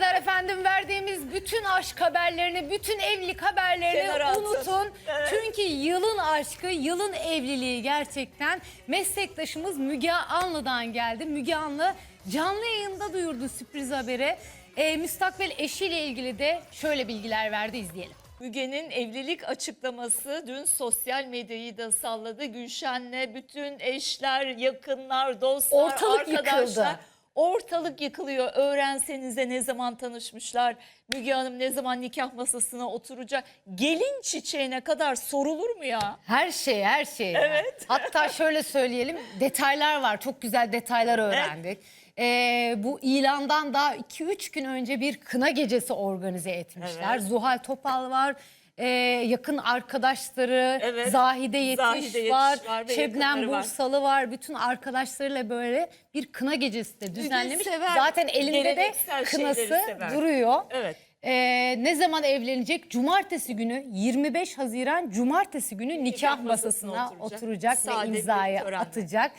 kadar efendim verdiğimiz bütün aşk haberlerini, bütün evlilik haberlerini Kenara atın. unutun. Evet. Çünkü yılın aşkı, yılın evliliği gerçekten meslektaşımız Müge Anlı'dan geldi. Müge Anlı canlı yayında duyurdu sürpriz haberi. Ee, müstakbel eşiyle ilgili de şöyle bilgiler verdi izleyelim. Müge'nin evlilik açıklaması dün sosyal medyayı da salladı. Gülşen'le bütün eşler, yakınlar, dostlar, Ortalık arkadaşlar. yıkıldı. Ortalık yıkılıyor. Öğrensenize ne zaman tanışmışlar. Müge Hanım ne zaman nikah masasına oturacak. Gelin çiçeğine kadar sorulur mu ya? Her şey, her şey. Evet. Hatta şöyle söyleyelim, detaylar var. Çok güzel detaylar öğrendik. Ee, bu ilandan daha 2-3 gün önce bir kına gecesi organize etmişler. Zuhal Topal var. Ee, yakın arkadaşları, Evet. Zahide Yetiş, Zahide Yetiş var, var Şebnem yakınları var. Bursalı var. Bütün arkadaşlarıyla böyle bir kına gecesi de düzenlemiş. sever, Zaten elinde de kınası duruyor. Evet. Ee, ne zaman evlenecek? Cumartesi günü 25 Haziran Cumartesi günü nikah, masasına masasına oturacak. oturacak, Sade ve imzayı atacak.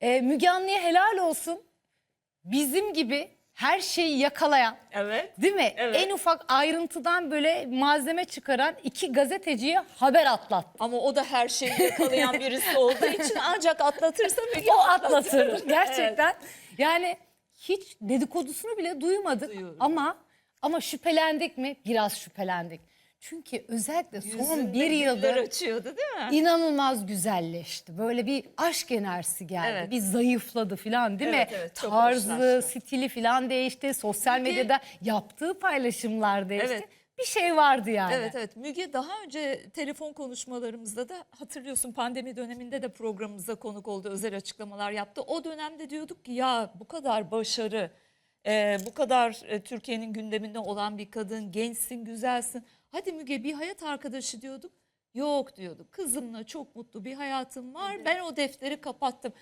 Ee, Müge Anlı'ya helal olsun. Bizim gibi her şeyi yakalayan, Evet. değil mi? Evet. En ufak ayrıntıdan böyle malzeme çıkaran iki gazeteciye haber atlattı. Ama o da her şeyi yakalayan birisi olduğu için ancak atlatırsa Müge O atlatır. atlatır gerçekten. Yani hiç dedikodusunu bile duymadık Duyuyorum. ama ama şüphelendik mi? Biraz şüphelendik. Çünkü özellikle son Yüzünde bir yıldır açıyordu değil mi? inanılmaz güzelleşti. Böyle bir aşk enerjisi geldi. Evet. Bir zayıfladı falan değil Evet, mi? evet, çok Tarzı, hoşlaştı. stili falan değişti. Sosyal medyada yaptığı paylaşımlar değişti. Evet. Bir şey vardı yani. Evet evet Müge daha önce telefon konuşmalarımızda da hatırlıyorsun pandemi döneminde de programımıza konuk oldu özel açıklamalar yaptı. O dönemde diyorduk ki ya bu kadar başarı e, bu kadar e, Türkiye'nin gündeminde olan bir kadın gençsin güzelsin. Hadi Müge bir hayat arkadaşı diyorduk. Yok diyorduk kızımla çok mutlu bir hayatım var ben o defteri kapattım.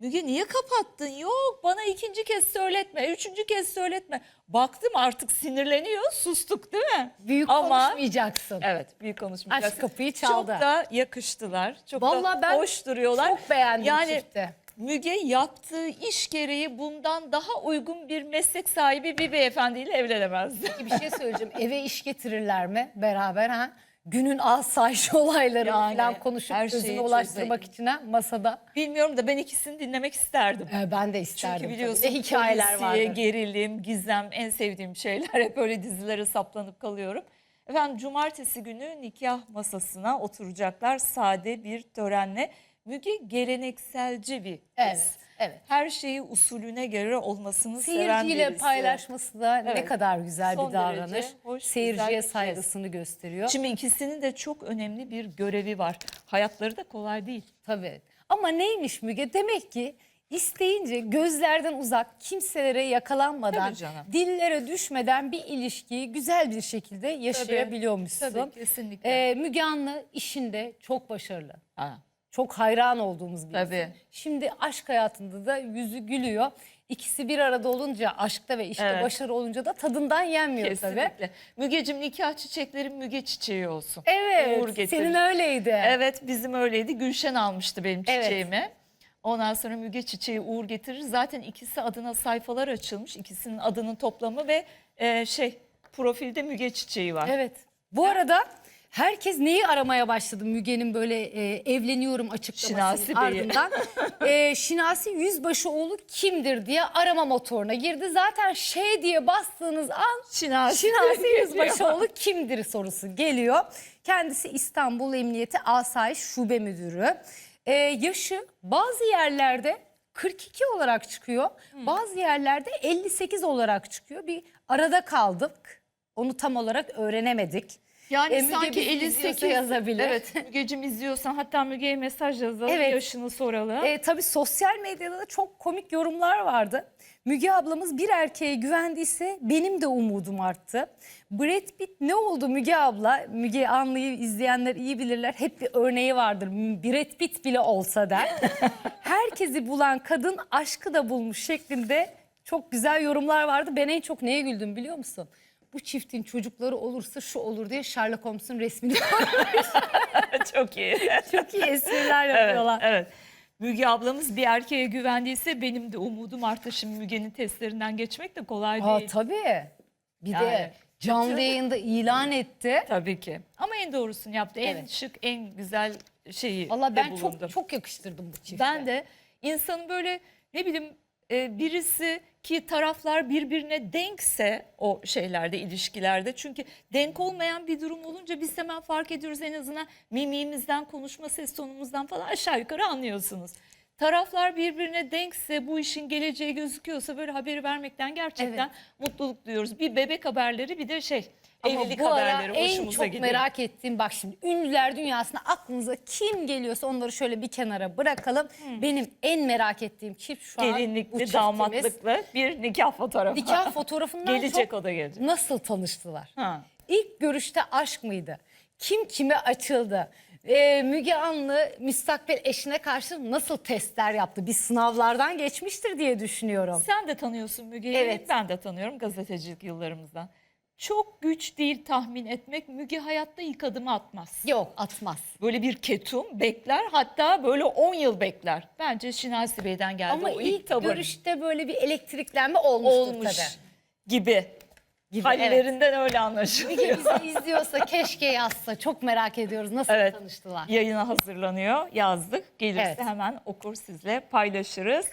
Müge niye kapattın? Yok bana ikinci kez söyletme, üçüncü kez söyletme. Baktım artık sinirleniyor, sustuk değil mi? Büyük Ama konuşmayacaksın. Evet büyük konuşmayacaksın. Aşk kapıyı çaldı. Çok da yakıştılar. Çok Vallahi da ben hoş duruyorlar. Çok beğendim yani çifti. Müge yaptığı iş gereği bundan daha uygun bir meslek sahibi bir beyefendiyle evlenemezdi. bir şey söyleyeceğim. Eve iş getirirler mi beraber ha? Günün asayiş olayları Yani falan konuşup her çözüme şeyi ulaştırmak için ha, masada. Bilmiyorum da ben ikisini dinlemek isterdim. Ee, ben de isterdim. Çünkü tabii. biliyorsun Ne hikayeler polisiye, vardı. gerilim, gizem en sevdiğim şeyler. Hep öyle dizilere saplanıp kalıyorum. Efendim cumartesi günü nikah masasına oturacaklar sade bir törenle. Müge gelenekselci bir kız. Evet, evet. Her şeyi usulüne göre olmasını seven Seyirciyle birisi. paylaşması da ne Evet. kadar güzel Son bir davranış. hoş, Seyirciye saygısını gösteriyor. Şimdi ikisinin de çok önemli bir görevi var. Hayatları da kolay değil. Tabii. Ama neymiş Müge? Demek ki isteyince gözlerden uzak, kimselere yakalanmadan, Tabii dillere düşmeden bir ilişkiyi güzel bir şekilde yaşayabiliyormuşsun. Tabii kesinlikle. Ee, Müge Anlı işinde çok başarılı. Ha. Çok hayran olduğumuz bir Tabii. isim. Şimdi aşk hayatında da yüzü gülüyor. İkisi bir arada olunca aşkta ve işte Evet. başarı olunca da tadından yenmiyor tabii. Kesinlikle. Mügecim nikah çiçeklerin müge çiçeği olsun. Evet, getirir. senin öyleydi. Evet bizim öyleydi. Gülşen almıştı benim Evet. çiçeğimi. Ondan sonra Müge Çiçeği Uğur getirir. Zaten ikisi adına sayfalar açılmış. İkisinin adının toplamı ve e, şey profilde Müge Çiçeği var. Evet. Bu arada herkes neyi aramaya başladı Müge'nin böyle e, evleniyorum Şinasi Bey'i. ardından. e, Şinasi Yüzbaşıoğlu kimdir diye arama motoruna girdi. Zaten şey diye bastığınız an Şinasi. Şinasi Yüzbaşıoğlu kimdir sorusu geliyor. Kendisi İstanbul Emniyeti Asayiş Şube Müdürü. E, yaşı bazı yerlerde 42 olarak çıkıyor. Bazı yerlerde 58 olarak çıkıyor. Bir arada kaldık. Onu tam olarak öğrenemedik. Yani Müge sanki bizi 58 izliyorsa yazabilir. Evet Mügecim izliyorsan hatta Müge'ye mesaj yazalım Evet. yaşını soralım. E, tabii sosyal medyada da çok komik yorumlar vardı. Müge ablamız bir erkeğe güvendiyse benim de umudum arttı. Brad Pitt ne oldu Müge abla? Müge Anlı'yı izleyenler iyi bilirler. Hep bir örneği vardır. Brad Pitt bile olsa der. Herkesi bulan kadın aşkı da bulmuş şeklinde çok güzel yorumlar vardı. Ben en çok neye güldüm biliyor musun? Bu çiftin çocukları olursa şu olur diye Sherlock Holmes'un resmini Çok iyi. çok iyi espriler evet, yapıyorlar. evet. Müge ablamız bir erkeğe güvendiyse benim de umudum arttı. Şimdi Müge'nin testlerinden geçmek de kolay Aa, değil. tabii. Bir Yani de canlı bütün- yayında ilan etti. Tabii ki. Ama en doğrusunu yaptı. En Evet. şık, en güzel şeyi Valla de ben bulundu. çok çok yakıştırdım bu çifte. Ben de insanın böyle ne bileyim e, birisi ki taraflar birbirine denkse o şeylerde ilişkilerde çünkü denk olmayan bir durum olunca biz hemen fark ediyoruz en azından mimiğimizden konuşma ses tonumuzdan falan aşağı yukarı anlıyorsunuz. Taraflar birbirine denkse bu işin geleceği gözüküyorsa böyle haberi vermekten gerçekten mutluluk duyuyoruz. Bir bebek haberleri bir de şey Ama evlilik bu ara haberleri en hoşumuza çok gidiyor. merak ettiğim bak şimdi ünlüler dünyasına aklınıza kim geliyorsa onları şöyle bir kenara bırakalım. Benim en merak ettiğim çift şu an bu Gelinlikli, çiftimiz. damatlıklı bir nikah fotoğrafı. Nikah fotoğrafından Gelecek çok o da gelecek. nasıl tanıştılar? Ha. İlk görüşte aşk mıydı? Kim kime açıldı? Ee, Müge Anlı müstakbel eşine karşı nasıl testler yaptı? Bir sınavlardan geçmiştir diye düşünüyorum. Sen de tanıyorsun Müge'yi. Evet. Ben de tanıyorum gazetecilik yıllarımızdan. Çok güç değil tahmin etmek. Müge hayatta ilk adımı atmaz. Yok atmaz. Böyle bir ketum bekler hatta böyle 10 yıl bekler. Bence Şinasi Bey'den geldi Ama o ilk, ilk tavır. görüşte böyle bir elektriklenme olmuştur olmuş tabii. gibi. Gibi, Hallerinden öyle anlaşılıyor. Müge bizi izliyorsa keşke yazsa. Çok merak ediyoruz nasıl Evet. tanıştılar. Yayına hazırlanıyor yazdık. Gelirse Evet. hemen okur sizle paylaşırız.